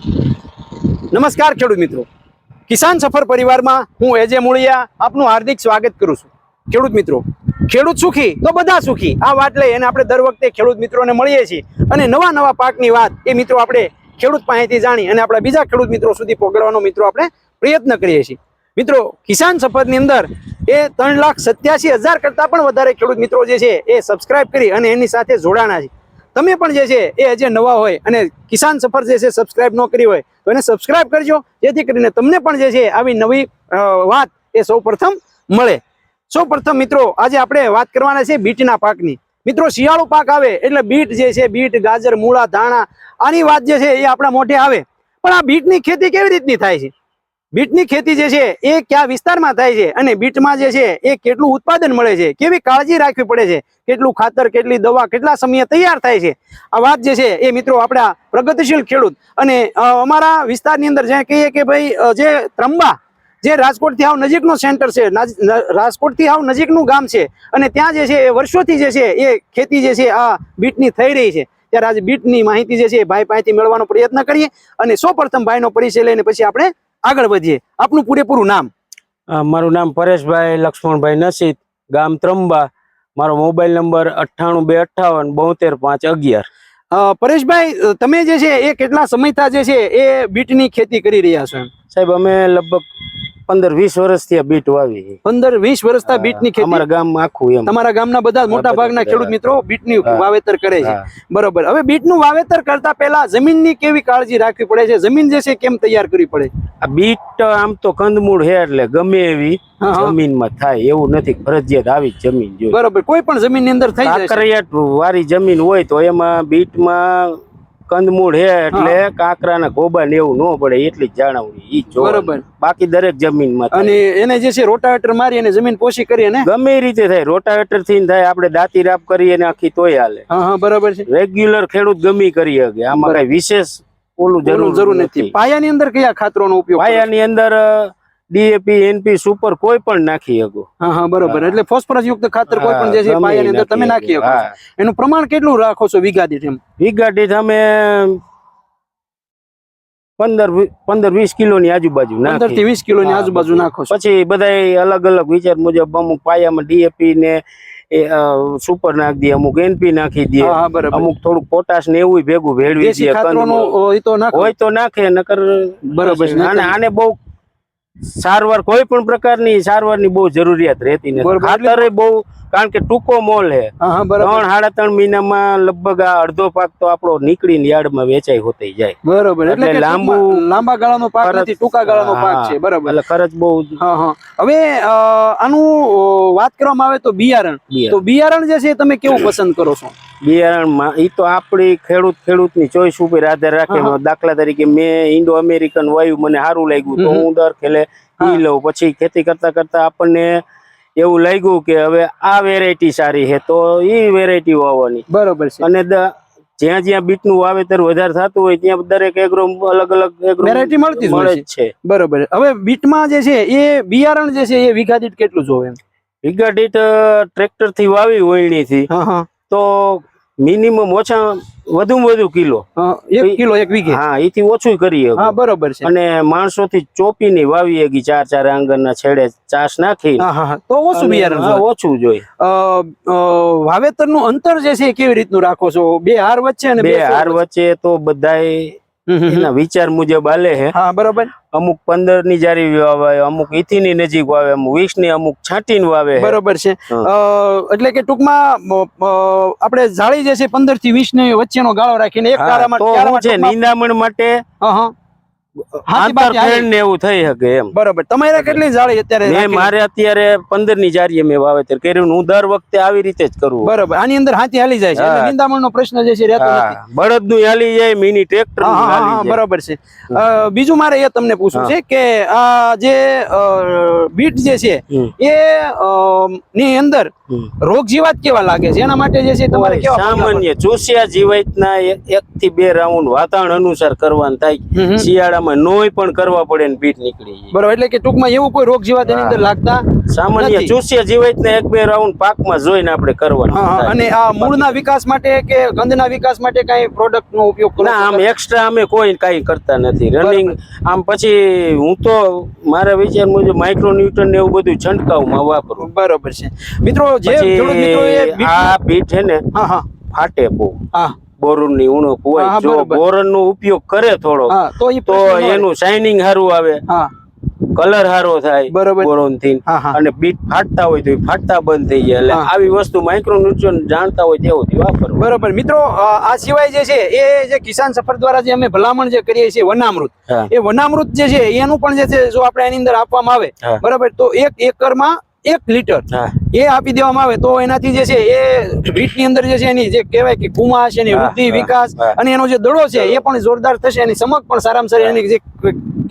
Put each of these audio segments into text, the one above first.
નમસ્કાર ખેડૂત મિત્રો. કિસાન સફર પરિવારમાં હું એજે મૂળિયા આપનું હાર્દિક સ્વાગત કરું છું. ખેડૂત મિત્રો, ખેડૂત સુખી તો બધા સુખી. આ વાત લઈ અને આપણે દર વખતે ખેડૂત મિત્રોને મળીએ છીએ. અને નવા નવા પાકની વાત એ મિત્રો આપણે ખેડૂત પાસેથી જાણી અને આપણા બીજા ખેડૂત મિત્રો સુધી પહોંચાડવાનો મિત્રો આપણે પ્રયત્ન કરીએ છીએ. મિત્રો, કિસાન સફરની અંદર એ ત્રણ લાખ સત્યાસી હજાર કરતાં પણ વધારે ખેડૂત મિત્રો જે છે એ સબસ્ક્રાઇબ કરી અને એની સાથે જોડાણા છે. તમે પણ જે છે એ હજી નવા હોય અને કિસાન સફર જે છે સબસ્ક્રાઈબ ન કરી હોય, તો એને સબસ્ક્રાઈબ કરજો, જેથી કરીને તમને પણ જે છે આવી નવી વાત એ સૌ મળે. સૌ મિત્રો, આજે આપણે વાત કરવાના છે બીટના પાકની. મિત્રો, શિયાળુ પાક આવે એટલે બીટ જે છે, બીટ, ગાજર, મૂળા, ધાણા, આની વાત જે છે એ આપણા મોઢે આવે. પણ આ બીટની ખેતી કેવી રીતની થાય છે? બીટની ખેતી જે છે એ કયા વિસ્તારમાં થાય છે અને બીટમાં જે છે એ કેટલું ઉત્પાદન મળે છે? કેવી કાળજી રાખવી પડે છે? કેટલું ખાતર, કેટલી દવા, કેટલા સમયે તૈયાર થાય છે? આ વાત જે છે એ મિત્રો આપણા પ્રગતિશીલ ખેડૂત અને અમારા વિસ્તારની અંદર જે કહીએ કે ભાઈ જે ત્રંબા, જે રાજકોટથી આવ નજીકનું સેન્ટર છે રાજકોટથી આવ નજીકનું ગામ છે અને ત્યાં જે છે એ વર્ષોથી જે છે એ ખેતી જે છે આ બીટની થઈ રહી છે. ત્યારે આજે બીટની માહિતી જે છે એ ભાઈ પાસેથી મેળવવાનો પ્રયત્ન કરીએ અને સૌ ભાઈનો પરિચય લઈને પછી આપણે આગળ વધીએ. આપનું પૂરેપૂરું નામ? મારું નામ પરેશભાઈ લક્ષ્મણભાઈ નસીદ ગામ ત્રંબા. મારો મોબાઈલ નંબર અઠ્ઠાણું બે અઠ્ઠાવન બોતેર પાંચ અગિયાર. પરેશભાઈ તમે જે છે એ કેટલા સમયથી જે છે એ બીટની ખેતી કરી રહ્યા છો? સાહેબ અમે લગભગ પંદર વીસ વર્ષથી આ બીટ વાવી પંદર વીસ વર્ષથી બીટની ખેતી. અમારા ગામ આખું એમ. તમારા ગામના બધા મોટા ભાગના ખેડૂત મિત્રો બીટની વાવેતર કરે છે. બરોબર. હવે બીટનું વાવેતર કરતા પહેલા જમીનની કેવી કાળજી રાખવી પડે છે? જમીન જે છે કેમ તૈયાર કરવી પડે? આ બીટ આમ તો કંદમૂળ છે એટલે ગમે એવી. જમીનમાં થાય એવું નથી. ફરજિયાત આવી જ જમીન જોઈએ. બરોબર. કોઈ પણ જમીનની અંદર થઈ જાય. વાળી જમીન હોય તો એમાં બીટમાં કંદમૂળ છે એટલે કાંકરાના ગોબા ને એવું ન પડે એટલી જ ઈ જો બરોબર. બાકી દરેક જમીનમાં અને એને જે છે રોટાવેટર મારી અને જમીન પોષી કરીએ ને? ગમે રીતે થાય. રોટાવેટરથી થાય આપણે દાંતી રાપ કરીએ ને આખી તોય હાલે. હા હા બરોબર છે. રેગ્યુલર ખેડૂત ગમી કરી શકે. આમાં કઈ વિશેષ ઓલું જરૂર જરૂર નથી. પાયાની અંદર કયા ખાતરોનો ઉપયોગ પાયા ની પાયાની અંદર ડીએપી એનપી સુપર કોઈ પણ નાખી શકો. હા હા બરોબર. એટલે ફોસ્ફરસ યુક્ત ખાતર કોઈ પણ જે છે પાયાની અંદર તમે નાખી શકો. એનું પ્રમાણ કેટલું રાખો છો વીઘા દીઠ એમ? વીઘા દીઠ અમે પંદર પંદર વીસ કિલોની આજુબાજુ પંદરથી વીસ કિલો ની આજુબાજુ નાખો પછી બધા અલગ અલગ વિચાર મુજબ અમુક પાયામાં ડીએપી ને એ સુપર નાખી દે અમુક એનપી નાખી દે હા હા બરાબર. અમુક થોડુંક પોટાશ ને એવું ભેગું ભેળવી દે હોય તો નાખો. નકર બરોબર આને બહુ સારવાર કોઈ પણ પ્રકારની સારવારની બહુ જરૂરિયાત રહેતી નથી. ખાતર બહુ કારણ કે ટૂંકો મોલ છે ત્રણ સાડા ત્રણ મહિનામાં લગભગ આ અડધો પાક તો આપણો નીકળીને યાર્ડમાં વેચાઈ હોતી જાય. બરોબર એટલે લાંબુ- લાંબા ગાળાનો પાક નથી ટૂંકા ગાળાનો પાક છે બરોબર. એટલે ખર્ચ બહુ હા હા. હવે આનું વાત કરવામાં આવે તો બિયારણ. તો બિયારણ જે છે તમે કેવું પસંદ કરો છો? બિયારણમાં એ તો આપણી ખેડૂત ખેડૂતની ચોઈસ ઉપર આધાર રાખે. દાખલા તરીકે મેં ઇન્ડો અમેરિકન વાયુ મને સારું લાગ્યું તો હું દર ખેલે. ઈ લઉં. પછી ખેતી કરતા કરતા આપણને એવું લાગ્યું કે હવે આ વેરાયટી સારી છે તો ઈ વેરાયટી વાવવાની બરોબર છે. અને જ્યાં જ્યાં જ્યાં બીટનું વાવેતર વધારે થતું હોય ત્યાં દરેક એગ્રો અલગ અલગ એગ્રો Variety મળતી મળે જ છે. બરોબર. હવે બીટમાં જે છે એ બિયારણ જે છે એ વીઘા દીઠ કેટલું જોવે વીઘા દીઠ ટ્રેક્ટરથી વાવી વળણી થી તો મિનિમમ ઓછા વધુમાં વધુ કિલો. એક કિલો એક વીઘે? હા એથી ઓછું કરી હા બરોબર છે. અને માણસો થી ચોપી ની વાવી હગી ચાર ચાર આંગણના છેડે ચાસ નાખી તો ઓછું બિયારણ ઓછું જોઈએ. વાવેતરનું અંતર જે છે એ કેવી રીતનું રાખો છો? બે હાર વચ્ચે બે હાર વચ્ચે? તો બધાય. એના વિચાર મુજબ આલે હે. હા બરોબર. અમુક પંદરની જારી વાવે અમુક ઈથી ની નજીક વાવે અમુક વીસની અમુક છાંટી વાવે બરોબર છે. એટલે કે ટૂંકમાં આપણે જાળી જે છે પંદરથી વીસની વચ્ચેનો ગાળો રાખીને એક નિંદામણ માટે એવું થઈ શકે એમ. બરોબર. તમારે કેટલી જાળી અત્યારે મારે અત્યારે પંદરની જારીએ મેં વાવેતર કર્યું હું દર વખતે આવી રીતે જ કરું. બરોબર. આની અંદર હાથી હાલી જાય છે. એટલે હા. પ્રશ્ન જે છે રહેતો નથી. બળદનું હાલી જાય મિની ટ્રેક્ટર હા, નું હા, હા, હાલી જાય. બરોબર છે. બીજું મારે એ તમને પૂછવું છે કે આ જે બીટ જે છે એ ની અંદર રોગ જીવાત કેવા લાગે છે? એના માટે જે છે તમારે સામાન્ય કેવા પગલાં ના ચૂસ્યા એક થી બે રાઉન્ડ વાતાવરણ અનુસાર કરવાનું થાય. હમ હમ. નોય પણ કરવા પડે ને બીટ નીકળી જાય. બરોબર એટલે કે ટૂંકમાં એવું કોઈ રોગ જીવાત એની અંદર લાગતા સામાન્ય નથી. જીવાત ને એક બે રાઉન્ડ પાકમાં જોઈને આપણે કરવાનું. અને આ મૂળના વિકાસ માટે કે ગંધના વિકાસ માટે કઈ પ્રોડક્ટ નો ઉપયોગ કરો ના આમ એક્સ્ટ્રા અમે કોઈ કઈ કરતા નથી. રનિંગ આમ પછી હું તો મારા વિચાર મુજબ માઇક્રો ન્યુટન ને એવું બધું છંટકાવમાં વાપરું. બરોબર છે. મિત્રો જે મિત્રો આ બીટ છે ને હા હા. ફાટે બહુ. હા. બોરોનની ઉણપ હોય જો બરોબર. નો ઉપયોગ કરે થોડો તો. એનું શાઇનિંગ સારું આવે. કલર હારો થાય બરોબર. બોરોનથી અને બીટ ફાટતા હોય તો ફાટતા બંધ થઈ જાય. એટલે આવી વસ્તુ માઇક્રો ન્યુટ્રન જાણતા હોય તેવું વાપરવું બરોબર. મિત્રો આ સિવાય જે છે એ જે કિસાન સફર દ્વારા જે અમે ભલામણ જે કરીએ છીએ વનામૃત એ વનામૃત જે છે એનું પણ જે છે જો આપણે એની અંદર આપવામાં આવે બરોબર. તો એક એકરમાં એક લીટર. એ આપી દેવામાં આવે તો એનાથી જે છે એ બીટની અંદર જે છે એની જે કહેવાય કે કુમાશ એની વૃદ્ધિ વિકાસ અને એનો જે દડો છે એ પણ જોરદાર થશે એની સમક પણ સારામાં સારી એની જે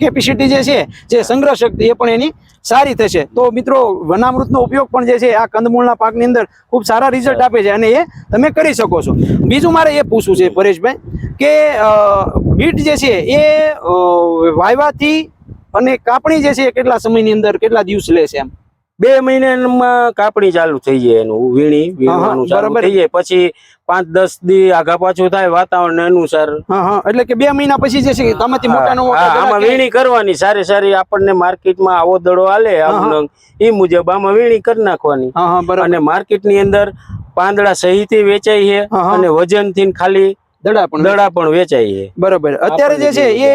કેપેસિટી જે છે જે સંગ્રહ શક્તિ એ પણ એની સારી થશે. તો મિત્રો વનામૃતનો ઉપયોગ પણ જે છે આ કંદમૂળના પાકની અંદર ખૂબ સારા રિઝલ્ટ આપે છે અને એ તમે કરી શકો છો. બીજું મારે એ પૂછવું છે પરેશભાઈ કે બીટ જે છે એ વાવવાથી વાયવાથી અને કાપણી જે છે કેટલા સમયની અંદર કેટલા દિવસ લેશે એમ? બે મહિનામાં કાપણી ચાલુ થઈ જાય એનું વીણી વીણવાનું ચાલુ થઈ જાય. પછી પાંચ દસ દી આગા પાછું થાય વાતાવરણ અનુસાર. એટલે કે બે મહિના પછી જે છે કે તમાથી મોટાનો મોટા આમાં વીણી કરવાની સારી સારી આપણને માર્કેટમાં આવો દડો આલે હા. મુજબ આમાં વીણી કરી નાખવાની. અને માર્કેટની અંદર પાંદડા સહિત વેચાય છે. અને વજનથી ખાલી દડા પણ દડા પણ વેચાય છે. બરોબર. અત્યારે જે છે એ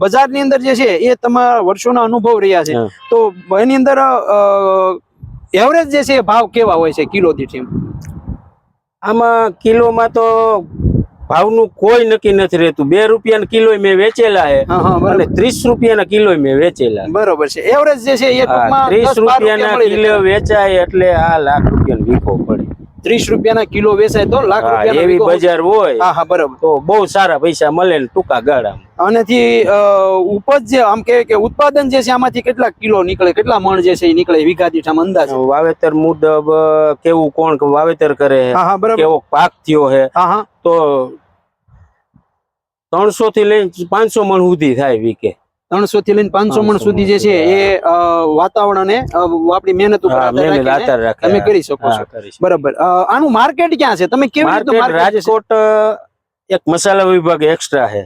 બજાર બજારની અંદર જે છે એ તમારા વર્ષોના અનુભવ રહ્યા છે. તો એની અંદર એવરેજ જે છે ભાવ કેવા હોય છે કિલો દીઠ એમ? આમાં કિલોમાં તો ભાવનું કોઈ નક્કી નથી રહેતું. બે રૂપિયાના કિલો મેં વેચેલા હા અને ત્રીસ ત્રીસ રૂપિયાના કિલો મેં વેચેલા બરોબર છે. એવરેજ જે છે એ ત્રીસ 10 બાર રૂપિયાના રૂપિયા ના કિલો વેચાય એટલે આ લાખ રૂપિયા વીખો પડે. ત્રીસ રૂપિયાના કિલો વેચાય તો લાખ રૂપિયા એવી બજાર હોય. હા હા બરાબર. તો બહુ સારા પૈસા મળે ને ટૂંકા ગાળામાં. આનાથી ઉપજ જે આમ કે કે ઉત્પાદન જે છે આમાંથી કેટલા કિલો નીકળે કેટલા મણ જે છે એ નીકળે વીઘા દીઠ આમ અંદાજ વાવેતર મુજબ કેવું કોણ વાવેતર કરે? કેવો પાક થયો છે તો ત્રણસો થી લઈને પાંચસો મણ સુધી થાય વીકે. ત્રણસો થી લઈને પાંચસો મણ સુધી જે છે એ વાતાવરણ અને આપણી મહેનત ઉપર તમે કરી શકો છો. બરાબર. આનું માર્કેટ ક્યાં છે? તમે કેવી છે? રાજકોટ એક મસાલા વિભાગ એક્સ્ટ્રા છે.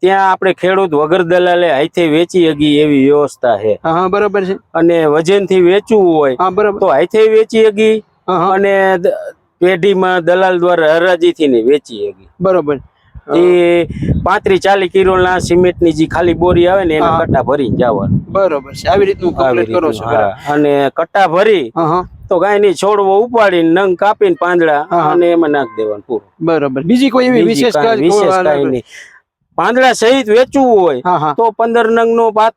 ત્યાં આપણે ખેડૂત વગર દલાલે હાથે વેચી હગી એવી વ્યવસ્થા છે. બરાબર છે. અને વજનથી વેચવું હોય હા બરાબર. તો હાથે વેચી હગી અને પેઢીમાં દલાલ દ્વારા હરાજી થી ને વેચી હગી. બરાબર. એ પાંત્રી ચાલી કિલો ના સિમેન્ટની જે ખાલી બોરી આવે ને એના કટ્ટા ભરી જવાનું. બરોબર છે. આવી રીતનું કમ્પ્લીટ કરો છો અને કટ્ટા ભરી તો ગાયની છોડવો ઉપાડીને નંગ કાપીને પાંદડા. અને એમાં નાખી દેવાનું પૂરું. બરોબર. બીજી કોઈ એવી વિશેષ વિશેષ કાંઈ નહીં. પાંદડા સહિત વેચવું હોય તો પંદર નંગ નો પાત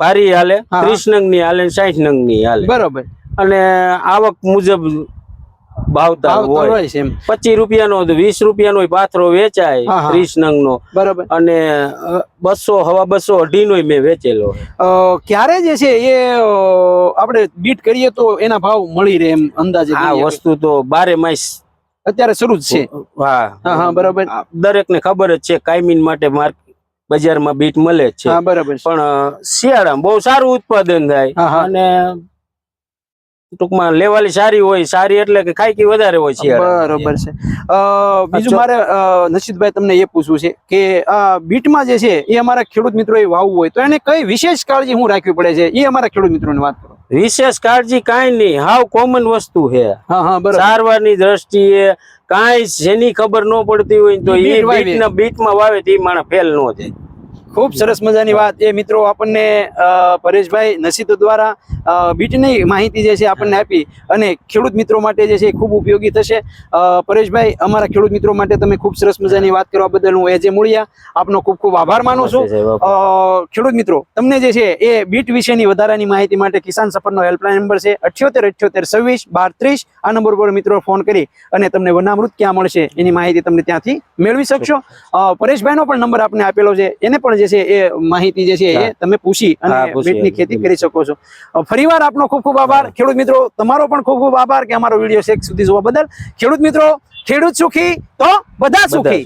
ભારી હાલે. ત્રીસ નંગની હાલે સાઠ નંગની હાલે. બરોબર. અને આવક મુજબ ભાવતા ભાવ તો હોય પચીસ રૂપિયાનો વીસ રૂપિયાનો પાથરો વેચાય. ત્રીસ નંગ નો બરાબર. અને બસો હવા બસો અઢી નો મેં વેચેલો ક્યારે જે છે એ આપડે આપણે બીટ કરીએ તો એના ભાવ મળી રહે એમ અંદાજે આ વસ્તુ તો બારે માસ અત્યારે શરૂ જ છે. હા. હા બરોબર. દરેક ને ખબર જ છે કાયમીન માટે માર્ક બજારમાં બીટ મળે છે. હા બરાબર પણ શિયાળામાં બહુ સારું ઉત્પાદન થાય. અને ટૂંકમાં લેવાલી સારી હોય સારી એટલે કે ખાઈકી વધારે હોય છે બરોબર છે. બીજું મારે નસીદભાઈ તમને એ પૂછવું છે કે આ બીટમાં જે છે એ અમારા ખેડૂત મિત્રો એ વાવવું હોય તો એને કઈ વિશેષ કાળજી હું રાખવી પડે છે? એ અમારા ખેડૂત મિત્રો વાત કરો. વિશેષ કાળજી કાંઈ નહીં. હાવ કોમન વસ્તુ છે. હા હા બરાબર. સારવારની દ્રષ્ટિએ કાંઈ જેની ખબર ન પડતી હોય તો એ બીટ બીટના બીટમાં વાવે તો એ માણસ ફેલ ન જાય. ખૂબ સરસ મજાની વાત. એ મિત્રો આપણને પરેશભાઈ નસીદ દ્વારા બીટની માહિતી જે છે આપણને આપી અને ખેડૂત મિત્રો માટે જે છે એ ખૂબ ઉપયોગી થશે. પરેશભાઈ અમારા ખેડૂત મિત્રો માટે તમે ખૂબ સરસ મજાની વાત કરવા બદલ હું એજે મૂળિયા આપનો ખૂબ ખૂબ આભાર માનું છું. ખેડૂત મિત્રો તમને જે છે એ બીટ વિશેની વધારાની માહિતી માટે કિસાન સફરનો હેલ્પલાઇન નંબર છે અઠ્યોતેર અઠ્યોતેર છવ્વીસ બાર ત્રીસ. આ નંબર પર મિત્રો ફોન કરી અને તમને વનામૃત ક્યાં મળશે એની માહિતી તમને ત્યાંથી મેળવી શકશો. પરેશભાઈનો પણ નંબર આપને આપેલો છે. એને પણ જે છે એ માહિતી જે છે એ તમે પૂછી અને બીટની ખેતી કરી શકો છો. ફરીવાર આપનો ખૂબ ખૂબ આભાર. ખેડૂત મિત્રો તમારો પણ ખૂબ ખૂબ આભાર કે અમારો વીડિયો શેક સુધી જોવા બદલ. ખેડૂત મિત્રો ખેડૂત સુખી તો બધા સુખી.